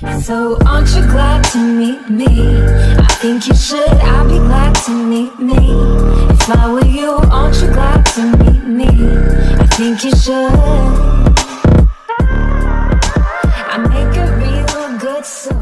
So aren't you glad to meet me? I think you should, I'd be glad to meet me. If I were you, aren't you glad to meet me? I think you should. I make a real good song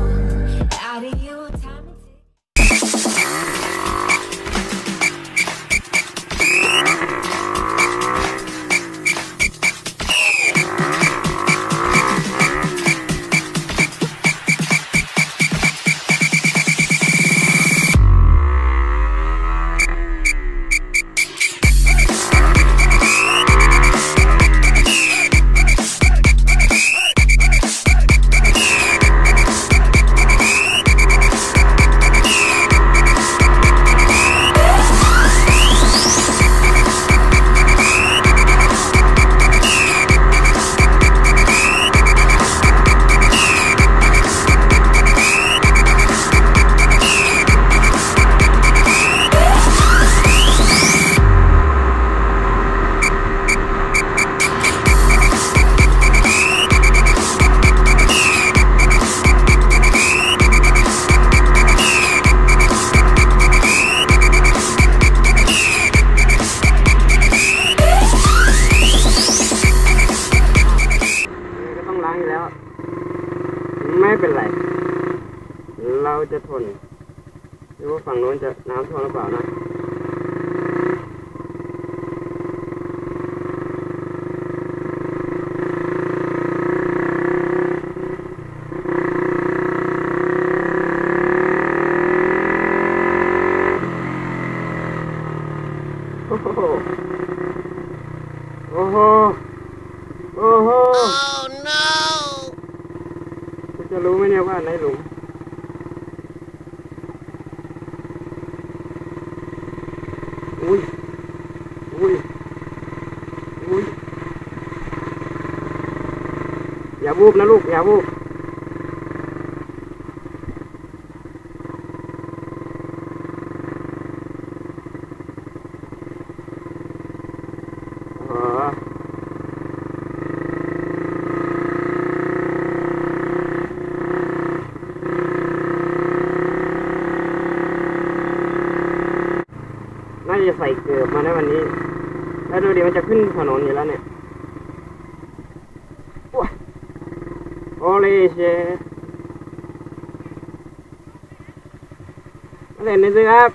ไม่เป็นไร เราจะทนดูว่าฝั่งโน้นจะน้ำท่วมหรือเปล่านะโอ้โห โอ้โห โอ้โห จะรู้ไหมเนี่ยว่าในหลุมอุ้ยอุ้ยอุ้ยอย่าบูบนะลูก อย่าบูบอ๋อ น่า จะใส่เกือบมาในวันนี้ แล้วดูดิมันจะขึ้นถนนอยู่แล้วเนี่ยว้าโอเลเชเล่นนี่สิครับ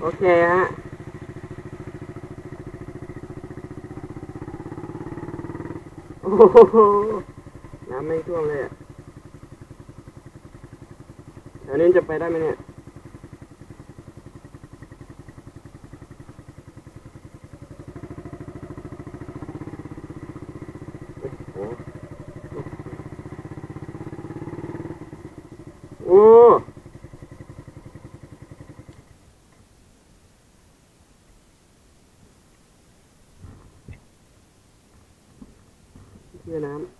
โอเคฮะโอ้โหน้ำไม่ท่วมเลยอะ แถว นี้จะไปได้ไหมเนี่ย โอ้โหโอ้เชื่อน้ำ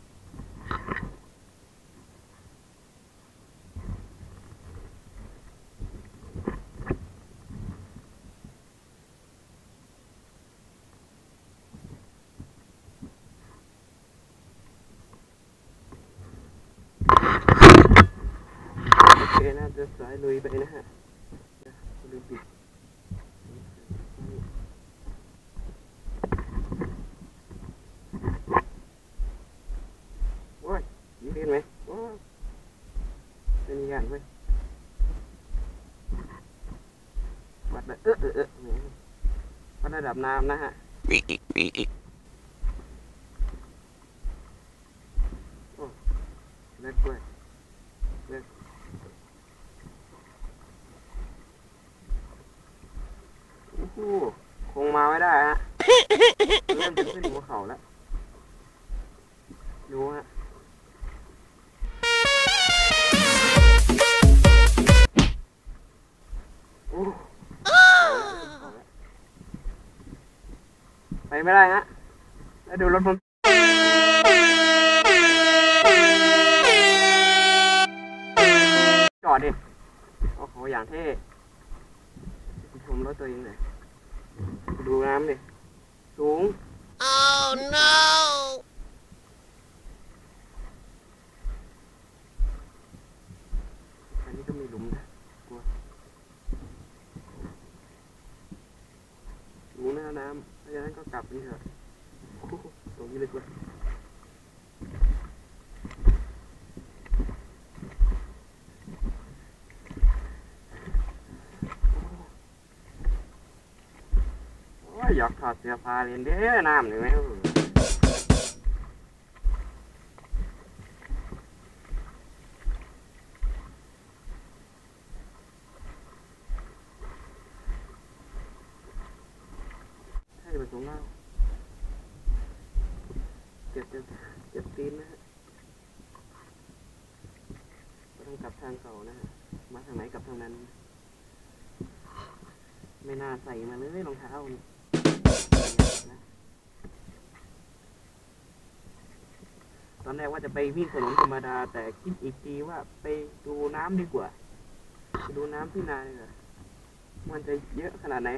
น่าจะสายลุยไปนะฮะเดี๋ยวลืมปิดโอ้ยยืดเห็นไหมโอ้ยเป็นอย่างเว้ยวัดเออเออเออแหมวัดระดับน้ำนะฮะโอ้เล็กด้วยเล็ก โอ้โหคงมาไม่ได้ฮะ เริ่มจะขึ้นหัวเขาแล้ว ดูฮะโอ้ไปไม่ได้ฮะแล้วดูรถผมจอดดิ โอ้โห อย่างเท่ชมรถตัวเองเลยดูน้ำดิ สูงอันนี้ก็มีหลุมนะกลัวหลุมหน้าน้ำเพราะฉะนั้นก็กลับนี่เถอะโอ้โหตรงนี้เลยกว่าโอยากถอดเสื้อผ้าเรียนเด้อน้ำหนึ่งไหมใช่ผสมเหล้าเจ็บเจ็บเจ็บตีนนะฮะต้องกลับทางเก่านะฮะมาทางไหนกลับทางนั้น ไม่น่าใส่มาเลยรองเท้านี่ ตอนแรกว่าจะไปวิ่งถนนธรรมดา แต่คิดอีกทีว่าไปดูน้ำดีกว่าไปดูน้ำที่นาดีกว่ามันจะเยอะขนาดไหน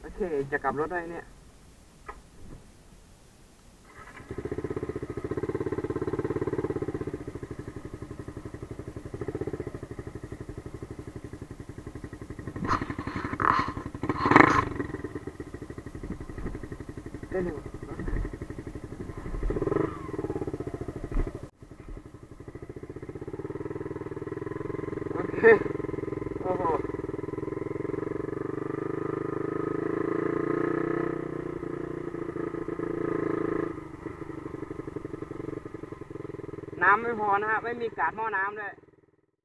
โอเคจะกลับรถได้เนี่ย ได้เร็วรถโอเคโอ้โหน้ำไม่พอนะฮะ ไม่มีกาดหม้อน้ำด้วย